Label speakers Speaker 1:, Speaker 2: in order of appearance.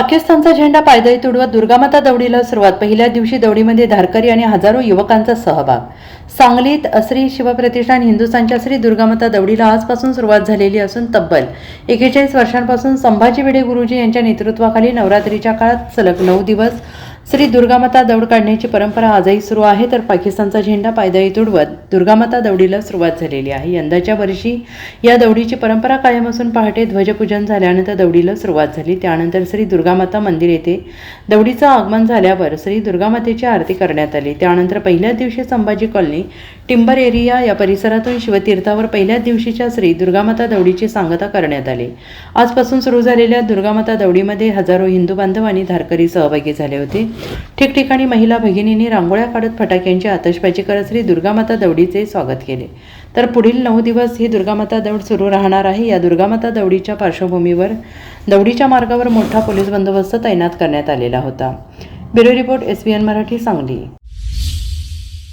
Speaker 1: पाकिस्तानचा झेंडा पायदळी तुडवत दुर्गामाता दौडीला सुरुवात. पहिल्या दिवशी दौडीमध्ये धारकरी आणि हजारो युवकांचा सहभाग. सांगलीत श्री शिवप्रतिष्ठान हिंदुस्थानच्या श्री दुर्गामाता दौडीला आजपासून सुरुवात झालेली असून तब्बल एकेचाळीस वर्षांपासून संभाजी भिडे गुरुजी यांच्या नेतृत्वाखाली नवरात्रीच्या काळात सलग नऊ दिवस श्री दुर्गामाता दौड काढण्याची परंपरा आजही सुरू आहे तर पाकिस्तानचा झेंडा पायदळी तुडवत दुर्गामाता दौडीला सुरुवात झालेली आहे. यंदाच्या वर्षी या दौडीची परंपरा कायम असून पहाटे ध्वजपूजन झाल्यानंतर दौडीला सुरुवात झाली. त्यानंतर श्री दुर्गामाता मंदिर येथे दौडीचं आगमन झाल्यावर श्री दुर्गामातेची आरती करण्यात आली. त्यानंतर पहिल्याच दिवशी संभाजी कॉलनी टिंबर एरिया या परिसरातून शिवतीर्थावर पहिल्याच दिवशीच्या श्री दुर्गामाता दौडीची सांगता करण्यात आली. आजपासून सुरू झालेल्या दुर्गामाता दौडीमध्ये हजारो हिंदू बांधव आणि धारकरी सहभागी झाले होते. ठिकठिकाणी महिला भगिनींनी रांगोळ्या काढत फटाक्यांची आतषबाजी करत श्री दुर्गामाता दौडीचे स्वागत केले. तर पुढील नऊ दिवस ही दुर्गामाता दौड सुरू राहणार आहे. या दुर्गामाता दौडीच्या पार्श्वभूमीवर दौडीच्या मार्गावर मोठा पोलीस बंदोबस्त तैनात करण्यात आलेला होता. Bureau report S Marathi Sangli.